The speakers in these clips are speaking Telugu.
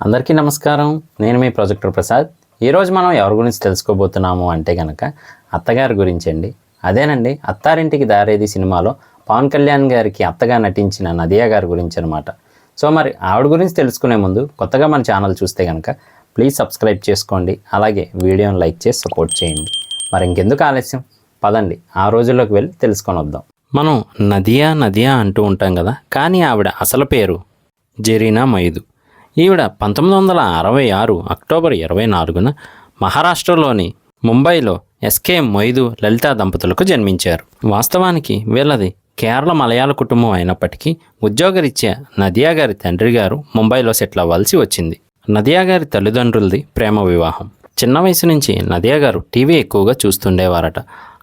అందరికీ నమస్కారం. నేను మీ ప్రొజెక్టర్ ప్రసాద్. ఈరోజు మనం ఎవరి గురించి తెలుసుకోబోతున్నాము అంటే కనుక అత్తగారి గురించి అండి అదేనండి అత్తారింటికి దారేది సినిమాలో పవన్ కళ్యాణ్ గారికి అత్తగా నటించిన నదియా గారి గురించి అనమాట సో మరి ఆవిడ గురించి తెలుసుకునే ముందు కొత్తగా మన ఛానల్ చూస్తే కనుక ప్లీజ్ సబ్స్క్రైబ్ చేసుకోండి. అలాగే వీడియోని లైక్ చేసి సపోర్ట్ చేయండి. మరి ఇంకెందుకు ఆలస్యం? పదండి ఆ రోజుల్లోకి వెళ్ళి తెలుసుకొని వద్దాం మనం నదియా నదియా అంటూ ఉంటాం కదా కానీ ఆవిడ అసలు పేరు జెరీనా మైదు. ఈవిడ పంతొమ్మిది వందల అరవై ఆరు అక్టోబర్ ఇరవై నాలుగున మహారాష్ట్రలోని ముంబైలో ఎస్కే మొయిదు లలిత దంపతులకు జన్మించారు. వాస్తవానికి వీళ్ళది కేరళ మలయాళ కుటుంబం అయినప్పటికీ ఉద్యోగరీత్యా నదియా గారి తండ్రి గారు ముంబైలో సెటిల్ అవ్వాల్సి వచ్చింది. నదియా గారి తల్లిదండ్రులది ప్రేమ వివాహం. చిన్న వయసు నుంచి నదియా గారు టీవీ ఎక్కువగా చూస్తుండేవారట.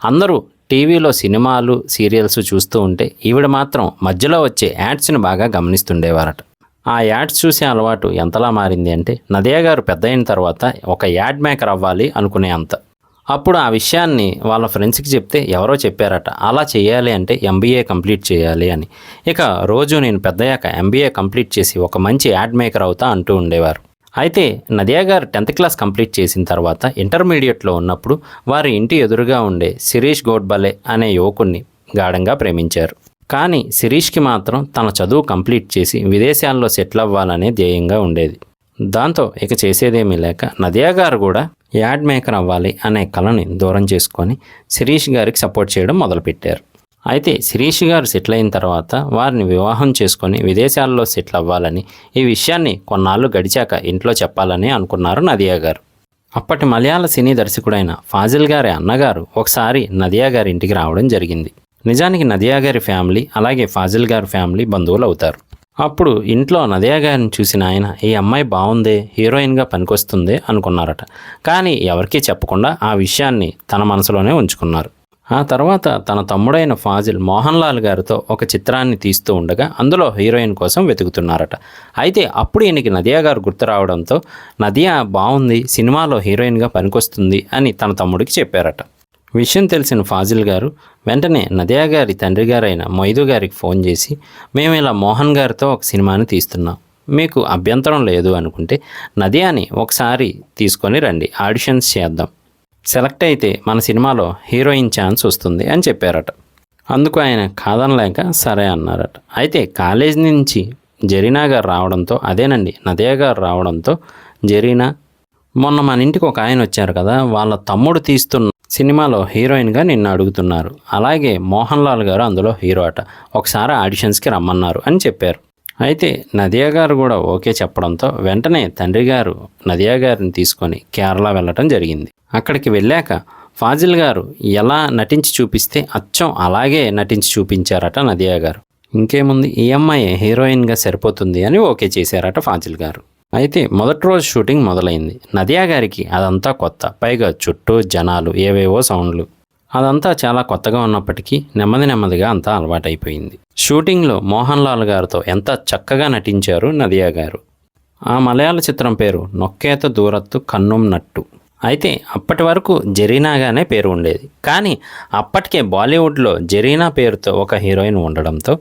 అందరూ టీవీలో సినిమాలు సీరియల్స్ చూస్తూ ఉంటే ఈవిడ మాత్రం మధ్యలో వచ్చే యాడ్స్ని బాగా గమనిస్తుండేవారట. ఆ యాడ్స్ చూసే అలవాటు ఎంతలా మారింది అంటే నదియా గారు పెద్ద అయిన తర్వాత ఒక యాడ్ మేకర్ అవ్వాలి అనుకునే అంత. అప్పుడు ఆ విషయాన్ని వాళ్ళ ఫ్రెండ్స్కి చెప్తే ఎవరో చెప్పారట అలా చేయాలి అంటే ఎంబీఏ కంప్లీట్ చేయాలి అని. ఇక రోజు నేను పెద్దయ్యాక ఎంబీఏ కంప్లీట్ చేసి ఒక మంచి యాడ్ మేకర్ అవుతా అంటూ ఉండేవారు. అయితే నదియా గారు టెన్త్ క్లాస్ కంప్లీట్ చేసిన తర్వాత ఇంటర్మీడియట్లో ఉన్నప్పుడు వారి ఇంటి ఎదురుగా ఉండే శిరీష్ గోడ్బలే అనే యువకుణ్ణి గాఢంగా ప్రేమించారు. కానీ శిరీష్కి మాత్రం తన చదువు కంప్లీట్ చేసి విదేశాల్లో సెటిల్ అవ్వాలనే ధ్యేయంగా ఉండేది. దాంతో ఇక చేసేదేమీ లేక నదియా గారు కూడా యాడ్ మేకర్ అవ్వాలి అనే కళని దూరం చేసుకొని శిరీష్ గారికి సపోర్ట్ చేయడం మొదలుపెట్టారు. అయితే శిరీష్ గారు సెటిల్ అయిన తర్వాత వారిని వివాహం చేసుకొని విదేశాల్లో సెటిల్ అవ్వాలని ఈ విషయాన్ని కొన్నాళ్ళు గడిచాక ఇంట్లో చెప్పాలని అనుకున్నారు నదియా గారు. అప్పటి మలయాళ సినీ దర్శకుడైన ఫాజిల్ గారి అన్నగారు ఒకసారి నదియా గారి ఇంటికి రావడం జరిగింది. నిజానికి నదియా గారి ఫ్యామిలీ అలాగే ఫాజిల్ గారి ఫ్యామిలీ బంధువులు అవుతారు. అప్పుడు ఇంట్లో నదియా గారిని చూసిన ఆయన ఈ అమ్మాయి బాగుందే హీరోయిన్గా పనికొస్తుంది అనుకున్నారట. కానీ ఎవరికీ చెప్పకుండా ఆ విషయాన్ని తన మనసులోనే ఉంచుకున్నారు. ఆ తర్వాత తన తమ్ముడైన ఫాజిల్ మోహన్ లాల్ గారితో ఒక చిత్రాన్ని తీస్తూ ఉండగా అందులో హీరోయిన్ కోసం వెతుకుతున్నారట. అయితే అప్పుడు ఈయనకి నదియా గారు గుర్తు రావడంతో నదియా బాగుంది సినిమాలో హీరోయిన్గా పనికొస్తుంది అని తన తమ్ముడికి చెప్పారట. విషయం తెలిసిన ఫాజిల్ గారు వెంటనే నదియా గారి తండ్రి గారైన మొయిదు గారికి ఫోన్ చేసి మేము ఇలా మోహన్ గారితో ఒక సినిమాని తీస్తున్నాం. మీకు అభ్యంతరం లేదు అనుకుంటే నదియాని ఒకసారి తీసుకొని రండి. ఆడిషన్స్ చేద్దాం. సెలెక్ట్ అయితే మన సినిమాలో హీరోయిన్ ఛాన్స్ వస్తుంది అని చెప్పారట. అందుకు ఆయన కాదనలేక సరే అన్నారట. అయితే కాలేజ్ నుంచి జరీనా గారు రావడంతో అదేనండి నదియా గారు రావడంతో జరీనా మొన్న మన ఇంటికి ఒక ఆయన వచ్చారు కదా వాళ్ళ తమ్ముడు తీస్తున్న సినిమాలో హీరోయిన్గా నిన్ను అడుగుతున్నారు. అలాగే మోహన్ లాల్ గారు అందులో హీరో అట. ఒకసారి ఆడిషన్స్కి రమ్మన్నారు అని చెప్పారు. అయితే నదియా గారు కూడా ఓకే చెప్పడంతో వెంటనే తండ్రి గారు నదియా గారిని తీసుకొని కేరళ వెళ్ళటం జరిగింది. అక్కడికి వెళ్ళాక ఫాజిల్ గారు ఎలా నటించి చూపిస్తే అచ్చం అలాగే నటించి చూపించారట నదియా గారు. ఇంకేముంది? ఈ అమ్మాయి హీరోయిన్గా సరిపోతుంది అని ఓకే చేశారట ఫాజిల్ గారు. అయితే మొదటి రోజు షూటింగ్ మొదలైంది. నదియా గారికి అదంతా కొత్త. పైగా చుట్టూ జనాలు ఏవేవో సౌండ్లు. అదంతా చాలా కొత్తగా ఉన్నప్పటికీ నెమ్మది నెమ్మదిగా అంతా అలవాటైపోయింది. షూటింగ్లో మోహన్ లాల్ గారితో ఎంత చక్కగా నటించారు నదియా గారు. ఆ మలయాళ చిత్రం పేరు నొక్కేత దూరత్తు కన్నుం నట్టు. అయితే అప్పటి వరకు జరీనాగానే పేరు ఉండేది. కానీ అప్పటికే బాలీవుడ్లో జరీనా పేరుతో ఒక హీరోయిన్ ఉండడంతో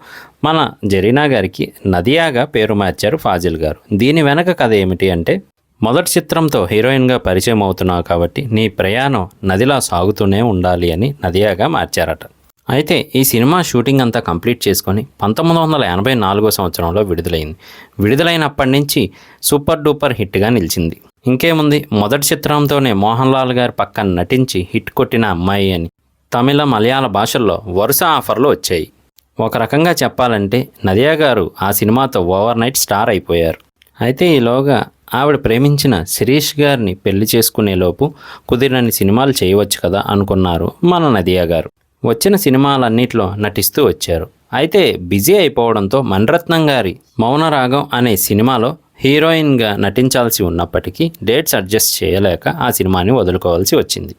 మన జరీనా గారికి నదియాగా పేరు మార్చారు ఫాజిల్ గారు. దీని వెనక కథ ఏమిటి అంటే మొదటి చిత్రంతో హీరోయిన్గా పరిచయం అవుతున్నావు కాబట్టి నీ ప్రయాణం నదిలా సాగుతూనే ఉండాలి అని నదియాగా మార్చారట. అయితే ఈ సినిమా షూటింగ్ అంతా కంప్లీట్ చేసుకొని పంతొమ్మిది వందల ఎనభై నాలుగో సంవత్సరంలో విడుదలైంది. విడుదలైనప్పటి నుంచి సూపర్ డూపర్ హిట్గా నిలిచింది. ఇంకేముంది? మొదటి చిత్రంతోనే మోహన్ లాల్ గారి పక్కన నటించి హిట్ కొట్టిన అమ్మాయి అని తమిళ మలయాళ భాషల్లో వరుస ఆఫర్లు వచ్చాయి. ఒక రకంగా చెప్పాలంటే నదియా గారు ఆ సినిమాతో ఓవర్ నైట్ స్టార్ అయిపోయారు. అయితే ఈలోగా ఆవిడ ప్రేమించిన శిరీష్ గారిని పెళ్ళి చేసుకునేలోపు కుదిరని సినిమాలు చేయవచ్చు కదా అనుకున్నారు మన నదియా గారు. వచ్చిన సినిమాలన్నిట్లో నటిస్తూ వచ్చారు. అయితే బిజీ అయిపోవడంతో మణరత్నం గారి మౌనరాగం అనే సినిమాలో హీరోయిన్గా నటించాల్సి ఉన్నప్పటికీ డేట్స్ అడ్జస్ట్ చేయలేక ఆ సినిమాని వదులుకోవాల్సి వచ్చింది.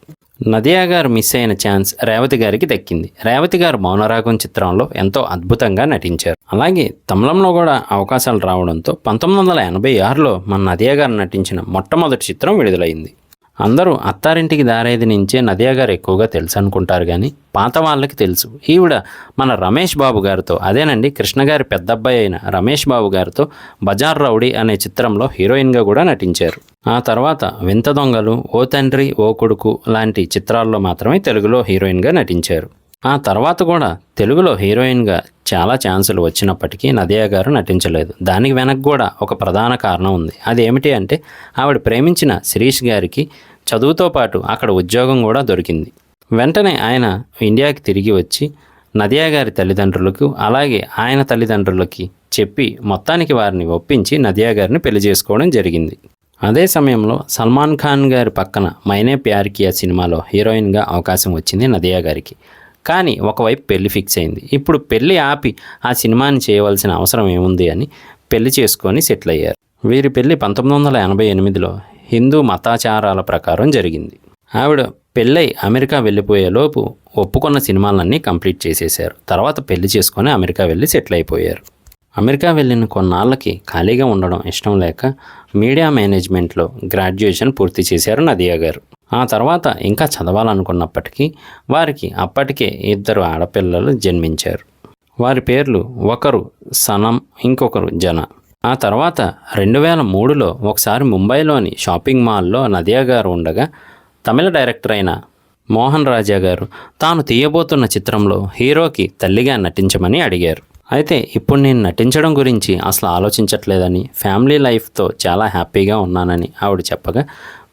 నదియా గారు మిస్ అయిన ఛాన్స్ రేవతి గారికి దక్కింది. రేవతి గారు మౌనరాగం చిత్రంలో ఎంతో అద్భుతంగా నటించారు. అలాగే తమిళంలో కూడా అవకాశాలు రావడంతో పంతొమ్మిది వందల ఎనభై ఆరులో మన నదియా గారు నటించిన మొట్టమొదటి చిత్రం విడుదలైంది. అందరూ అత్తారింటికి దారేది నుంచే నదియా గారు ఎక్కువగా తెలుసు అనుకుంటారు కానీ పాత వాళ్ళకి తెలుసు. ఈవిడ మన రమేష్ బాబు గారితో అదేనండి కృష్ణ గారి పెద్దబ్బాయి అయిన రమేష్ బాబు గారితో బజార్ రౌడీ అనే చిత్రంలో హీరోయిన్గా కూడా నటించారు. ఆ తర్వాత వింత దొంగలు ఓ తండ్రి ఓ కొడుకు లాంటి చిత్రాల్లో మాత్రమే తెలుగులో హీరోయిన్గా నటించారు. ఆ తర్వాత కూడా తెలుగులో హీరోయిన్గా చాలా ఛాన్సులు వచ్చినప్పటికీ నదియా గారు నటించలేదు. దానికి వెనక కూడా ఒక ప్రధాన కారణం ఉంది. అది ఏమిటి అంటే ఆవిడ ప్రేమించిన శిరీష్ గారికి చదువుతో పాటు అక్కడ ఉద్యోగం కూడా దొరికింది. వెంటనే ఆయన ఇండియాకి తిరిగి వచ్చి నదియా గారి తల్లిదండ్రులకు అలాగే ఆయన తల్లిదండ్రులకి చెప్పి మొత్తానికి వారిని ఒప్పించి నదియా గారిని పెళ్ళి చేసుకోవడం జరిగింది. అదే సమయంలో సల్మాన్ ఖాన్ గారి పక్కన మైనే ప్యార్ కియా సినిమాలో హీరోయిన్గా అవకాశం వచ్చింది నదియా గారికి. కానీ ఒకవైపు పెళ్ళి ఫిక్స్ అయింది. ఇప్పుడు పెళ్ళి ఆపి ఆ సినిమాని చేయవలసిన అవసరం ఏముంది అని పెళ్ళి చేసుకొని సెటిల్ అయ్యారు. వీరి పెళ్ళి పంతొమ్మిది వందల ఎనభై ఎనిమిదిలో హిందూ మతాచారాల ప్రకారం జరిగింది. ఆవిడ పెళ్ళై అమెరికా వెళ్ళిపోయేలోపు ఒప్పుకున్న సినిమాలన్నీ కంప్లీట్ చేసేశారు. తర్వాత పెళ్ళి చేసుకొని అమెరికా వెళ్ళి సెటిల్ అయిపోయారు. అమెరికా వెళ్ళిన కొన్నాళ్ళకి ఖాళీగా ఉండడం ఇష్టం లేక మీడియా మేనేజ్మెంట్లో గ్రాడ్యుయేషన్ పూర్తి చేశారు నదియా గారు. ఆ తర్వాత ఇంకా చదవాలనుకున్నప్పటికీ వారికి అప్పటికే ఇద్దరు ఆడపిల్లలు జన్మించారు. వారి పేర్లు ఒకరు సనం ఇంకొకరు జన. ఆ తర్వాత రెండు వేల మూడులో ఒకసారి ముంబైలోని షాపింగ్ మాల్లో నదియా గారు ఉండగా తమిళ డైరెక్టర్ అయిన మోహన్ రాజా గారు తాను తీయబోతున్న చిత్రంలో హీరోకి తల్లిగా నటించమని అడిగారు. అయితే ఇప్పుడు నేను నటించడం గురించి అసలు ఆలోచించట్లేదని ఫ్యామిలీ లైఫ్తో చాలా హ్యాపీగా ఉన్నానని ఆవిడ చెప్పగా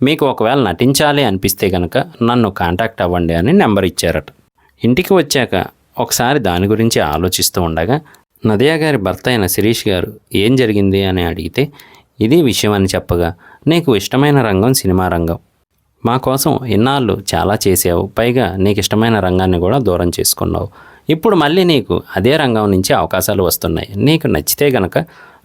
మీకు ఒకవేళ నటించాలి అనిపిస్తే కనుక నన్ను కాంటాక్ట్ అవ్వండి అని నెంబర్ ఇచ్చారట. ఇంటికి వచ్చాక ఒకసారి దాని గురించి ఆలోచిస్తూ ఉండగా నదియా గారి భర్త అయిన శిరీష్ గారు ఏం జరిగింది అని అడిగితే ఇది విషయం అని చెప్పగా నీకు ఇష్టమైన రంగం సినిమా రంగం. మా కోసం ఇన్నాళ్ళు చాలా చేసావు పైగా నీకు ఇష్టమైన రంగాన్ని కూడా దూరం చేసుకున్నావు. ఇప్పుడు మళ్ళీ నీకు అదే రంగం నుంచి అవకాశాలు వస్తున్నాయి. నీకు నచ్చితే గనక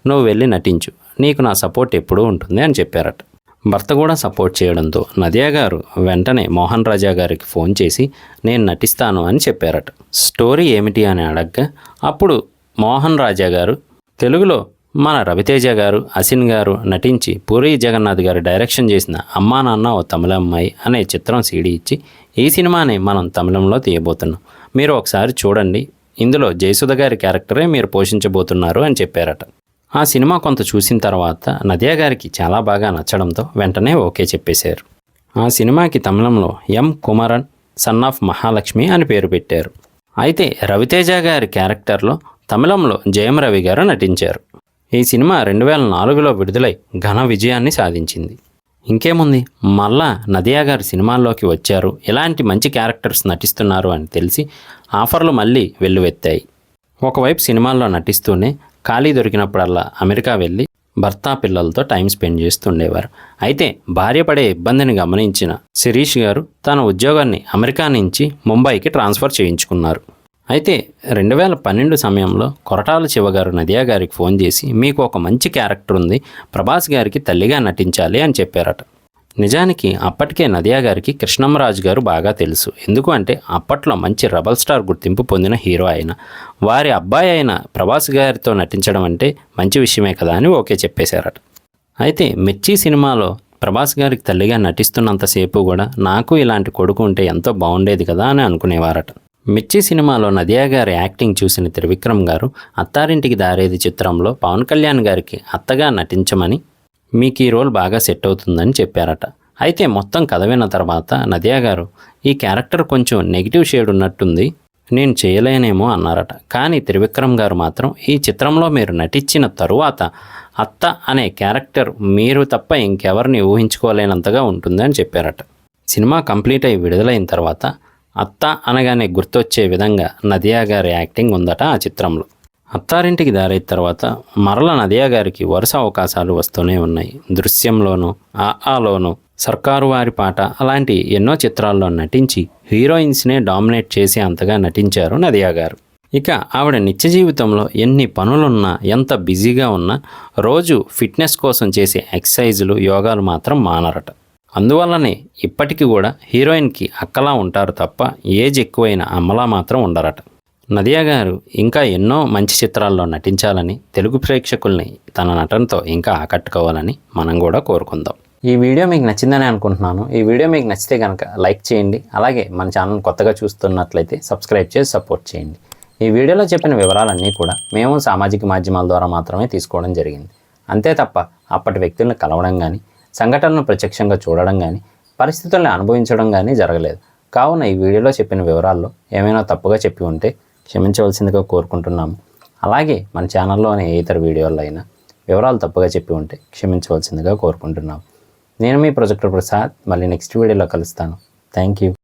నువ్వు వెళ్ళి నటించు. నీకు నా సపోర్ట్ ఎప్పుడూ ఉంటుంది అని చెప్పారట. భర్త కూడా సపోర్ట్ చేయడంతో నదియా గారు వెంటనే మోహన్ రాజా గారికి ఫోన్ చేసి నేను నటిస్తాను అని చెప్పారట. స్టోరీ ఏమిటి అని అడగ్గా అప్పుడు మోహన్ రాజా గారు తెలుగులో మన రవితేజ గారు అసిన్ గారు నటించి పూరి జగన్నాథ్ గారు డైరెక్షన్ చేసిన అమ్మా నాన్న ఓ తమిళ అమ్మాయి అనే చిత్రం సీడీ ఇచ్చి ఈ సినిమాని మనం తమిళంలో తీయబోతున్నాం. మీరు ఒకసారి చూడండి. ఇందులో జయసుధ గారి క్యారెక్టరే మీరు పోషించబోతున్నారు అని చెప్పారట. ఆ సినిమా కొంత చూసిన తర్వాత నదియా గారికి చాలా బాగా నచ్చడంతో వెంటనే ఓకే చెప్పేశారు. ఆ సినిమాకి తమిళంలో M Kumaran son of Mahalakshmi అని పేరు పెట్టారు. అయితే రవితేజ గారి క్యారెక్టర్లో తమిళంలో జయం రవి గారు నటించారు. ఈ సినిమా రెండు వేల నాలుగులో విడుదలై ఘన విజయాన్ని సాధించింది. ఇంకేముంది? మళ్ళా నదియా గారు సినిమాల్లోకి వచ్చారు. ఇలాంటి మంచి క్యారెక్టర్స్ నటిస్తున్నారు అని తెలిసి ఆఫర్లు మళ్ళీ వెల్లువెత్తాయి. ఒకవైపు సినిమాల్లో నటిస్తూనే ఖాళీ దొరికినప్పుడల్లా అమెరికా వెళ్ళి భర్త పిల్లలతో టైం స్పెండ్ చేస్తుండేవారు. అయితే భార్య పడే ఇబ్బందిని గమనించిన శిరీష్ గారు తన ఉద్యోగాన్ని అమెరికా నుంచి ముంబైకి ట్రాన్స్ఫర్ చేయించుకున్నారు. అయితే రెండు వేల పన్నెండు సమయంలో కొరటాల శివగారు నదియా గారికి ఫోన్ చేసి మీకు ఒక మంచి క్యారెక్టర్ ఉంది ప్రభాస్ గారికి తల్లిగా నటించాలి అని చెప్పారట. నిజానికి అప్పటికే నదియా గారికి కృష్ణమరాజు గారు బాగా తెలుసు. ఎందుకు అంటే అప్పట్లో మంచి రెబల్ స్టార్ గుర్తింపు పొందిన హీరో అయిన వారి అబ్బాయి అయిన ప్రభాస్ గారితో నటించడం అంటే మంచి విషయమే కదా అని ఓకే చెప్పేశారట. అయితే మిర్చి సినిమాలో ప్రభాస్ గారికి తల్లిగా నటిస్తున్నంతసేపు కూడా నాకు ఇలాంటి కొడుకు ఉంటే ఎంతో బాగుండేది కదా అని అనుకునేవారట. మిర్చి సినిమాలో నదియా గారి యాక్టింగ్ చూసిన త్రివిక్రమ్ గారు అత్తారింటికి దారేది చిత్రంలో పవన్ కళ్యాణ్ గారికి అత్తగా నటించమని మీకు ఈ రోల్ బాగా సెట్ అవుతుందని చెప్పారట. అయితే మొత్తం కథ విన్న తర్వాత నదియా గారు ఈ క్యారెక్టర్ కొంచెం నెగిటివ్ షేడ్ ఉన్నట్టుంది నేను చేయలేనేమో అన్నారట. కానీ త్రివిక్రమ్ గారు మాత్రం ఈ చిత్రంలో మీరు నటించిన తరువాత అత్త అనే క్యారెక్టర్ మీరు తప్ప ఇంకెవరిని ఊహించుకోలేనంతగా ఉంటుందని చెప్పారట. సినిమా కంప్లీట్ అయి విడుదలైన తర్వాత అత్త అనగానే గుర్తొచ్చే విధంగా నదియా గారి యాక్టింగ్ ఉందట ఆ చిత్రంలో. అత్తారింటికి దారైన తర్వాత మరల నదియా గారికి వరుస అవకాశాలు వస్తూనే ఉన్నాయి. దృశ్యంలోనూ ఆ ఆలోనూ సర్కారు వారి పాట అలాంటి ఎన్నో చిత్రాల్లో నటించి హీరోయిన్స్నే డామినేట్ చేసి అంతగా నటించారు నదియా గారు. ఇక ఆవిడ నిత్య జీవితంలో ఎన్ని పనులున్నా ఎంత బిజీగా ఉన్నా రోజు ఫిట్నెస్ కోసం చేసే ఎక్సర్సైజులు యోగాలు మాత్రం మానరట. అందువల్లనే ఇప్పటికీ కూడా హీరోయిన్కి అక్కలా ఉంటారు తప్ప ఏజ్ ఎక్కువైన అమ్మలా మాత్రం ఉండరట. నదియా గారు ఇంకా ఎన్నో మంచి చిత్రాల్లో నటించాలని తెలుగు ప్రేక్షకుల్ని తన నటనతో ఇంకా ఆకట్టుకోవాలని మనం కూడా కోరుకుందాం. ఈ వీడియో మీకు నచ్చిందని అనుకుంటున్నాను. ఈ వీడియో మీకు నచ్చితే కనుక లైక్ చేయండి. అలాగే మన ఛానల్ కొత్తగా చూస్తున్నట్లయితే సబ్స్క్రైబ్ చేసి సపోర్ట్ చేయండి. ఈ వీడియోలో చెప్పిన వివరాలన్నీ కూడా మేము సామాజిక మాధ్యమాల ద్వారా మాత్రమే తీసుకోవడం జరిగింది. అంతే తప్ప అప్పటి వ్యక్తులను కలవడం కానీ సంఘటనలను ప్రత్యక్షంగా చూడడం కానీ పరిస్థితుల్ని అనుభవించడం కానీ జరగలేదు. కావున ఈ వీడియోలో చెప్పిన వివరాల్లో ఏమైనా తప్పుగా చెప్పి ఉంటే క్షమించవలసిందిగా కోరుకుంటున్నాము. అలాగే మన ఛానల్లోని ఏ ఇతర వీడియోల్లో అయినా వివరాలు తప్పుగా చెప్పి ఉంటే క్షమించవలసిందిగా కోరుకుంటున్నాము. నేను మీ ప్రొజెక్టర్ ప్రసాద్. మళ్ళీ నెక్స్ట్ వీడియోలో కలుస్తాను. Thank you.